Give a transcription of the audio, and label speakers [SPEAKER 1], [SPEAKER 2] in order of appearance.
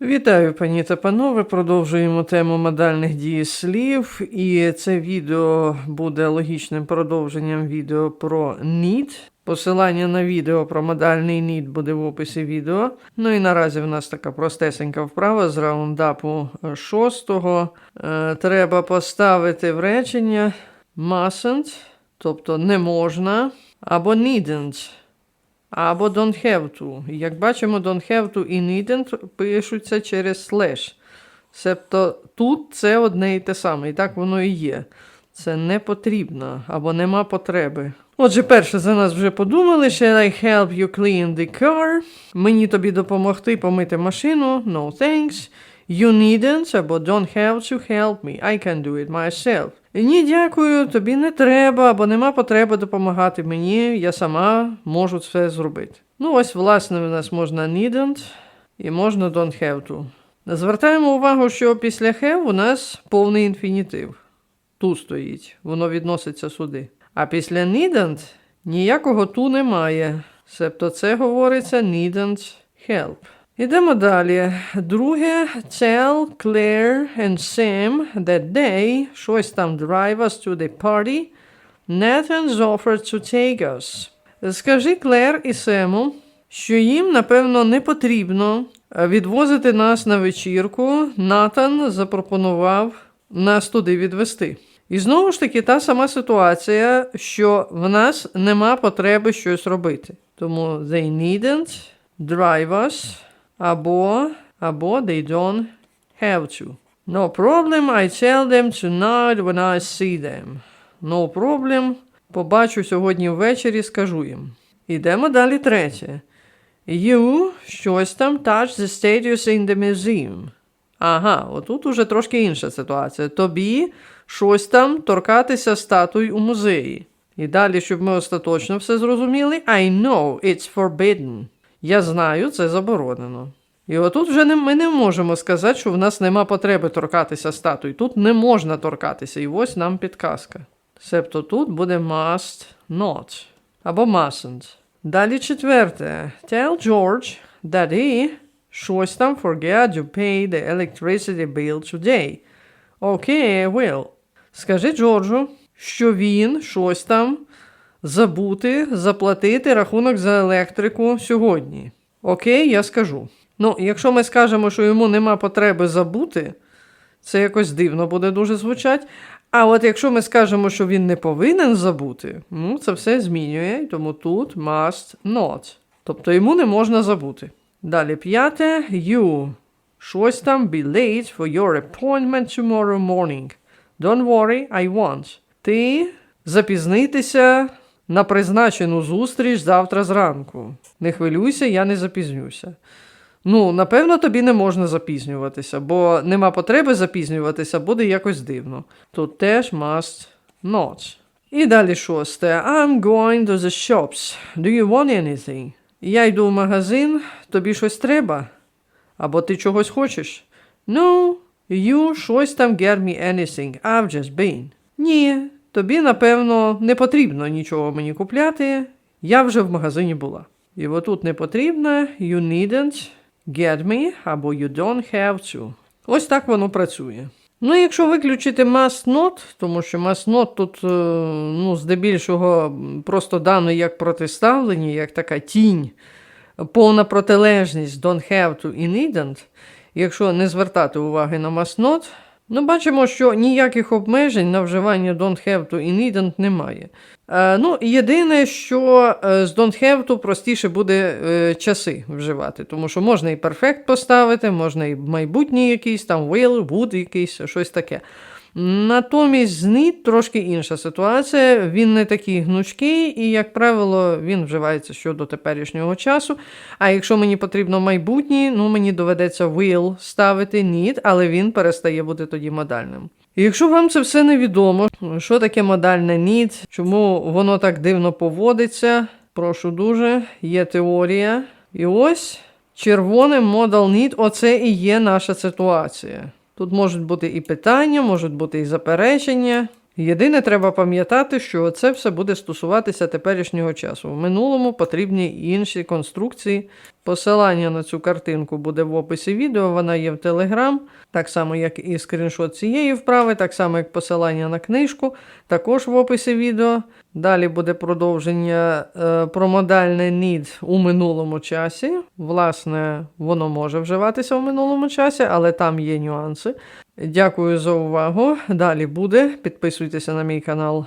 [SPEAKER 1] Вітаю, пані та панове. Продовжуємо тему модальних дієслів. І це відео буде логічним продовженням відео про need. Посилання на відео про модальний need буде в описі відео. Ну і наразі в нас така простесенька вправа з раундапу е, шостого. Е, треба поставити в речення mustn't, тобто не можна, або needn't. Або don't have to. Як бачимо, don't have to і needn't пишуться через slash. Себто тут це одне і те саме, і так воно і є. Це не потрібно або нема потреби. Отже, перше за нас вже подумали. Shall I help you clean the car? Мені тобі допомогти помити машину. No thanks. You needn't або don't have to help me. I can do it myself. Ні, дякую, тобі не треба, або нема потреби допомагати мені, я сама можу це зробити. Ну, ось, власне, в нас можна needn't і можна don't have to. Звертаємо увагу, що після have у нас повний інфінітив. Тут стоїть, воно відноситься сюди. А після needn't ніякого ту немає. Себто це говориться needn't help. Ідемо далі. Друге, tell Claire and Sam that they, щось там drive us to the party. Nathan's offered to take us. Скажи Клер і Сему, що їм, напевно, не потрібно е, відвозити нас на вечірку. Натан запропонував нас туди відвести. І знову ж таки, та сама ситуація, що в нас нема потреби щось робити. Тому they needn't drive us або, або they don't have to. No problem, I tell them tonight when I see them. No problem. Побачу сьогодні ввечері, скажу їм. Ідемо далі третє. You щось там touch the statues in the museum. Ага, отут уже трошки інша ситуація. Тобі щось там торкатися статуй у музеї. І далі, щоб ми остаточно все зрозуміли, I know it's forbidden. Я знаю, це заборонено. І отут вже не, ми не можемо сказати, що в нас нема потреби торкатися статуй. Тут не можна торкатися, і ось нам підказка. Себто тут буде must not або mustn't. Далі четверте. Tell George that he щось там forget to pay the electricity bill today. Окей, I will. Скажи Джорджу, що він щось там забути заплатити рахунок за електрику сьогодні. Окей, я скажу. Ну, якщо ми скажемо, що йому нема потреби забути, це якось дивно буде дуже звучати. А от якщо ми скажемо, що він не повинен забути, ну це все змінює, тому тут must not. Тобто йому не можна забути. Далі п'яте, you. Щось там be late for your appointment tomorrow morning. Don't worry, I won't. Ти запізнитися на призначену зустріч завтра зранку. Не хвилюйся, я не запізнюся. Ну, напевно, тобі не можна запізнюватися, бо нема потреби запізнюватися, буде якось дивно. Тут теж must not. І далі шосте. I'm going to the shops. Do you want anything? Я йду в магазин, тобі щось треба? Або ти чогось хочеш? No, you щось там get me anything. I've just been. Ні, тобі, напевно, не потрібно нічого мені купляти. Я вже в магазині була. І отут не потрібно, you needn't get me або you don't have to. Ось так воно працює. Ну, якщо виключити must not, тому що must not тут, е, ну, здебільшого, просто дано як протиставлення, як така тінь, повна протилежність don't have to і needn't, якщо не звертати уваги на must not, ну, бачимо, що ніяких обмежень на вживання don't have to і needn't немає. Е, ну, єдине, що е, з don't have to простіше буде е, часи вживати, тому що можна і perfect поставити, можна і майбутній якийсь, там will, would якийсь, щось таке. Натомість з need трошки інша ситуація. Він не такий гнучкий, і, як правило, він вживається щодо теперішнього часу. А якщо мені потрібно майбутнє, ну мені доведеться will ставити need, але він перестає бути тоді модальним. Якщо вам це все невідомо, що таке модальне need, чому воно так дивно поводиться, прошу дуже, є теорія. І ось червоним modal need, оце і є наша ситуація. Тут можуть бути і питання, можуть бути і заперечення. Єдине, треба пам'ятати, що це все буде стосуватися теперішнього часу. В минулому потрібні інші конструкції. Посилання на цю картинку буде в описі відео, вона є в Telegram, так само, як і скріншот цієї вправи, так само, як посилання на книжку, також в описі відео. Далі буде продовження е, про модальне need у минулому часі. Власне, воно може вживатися в минулому часі, але там є нюанси. Дякую за увагу. Далі буде. Підписуйтеся на мій канал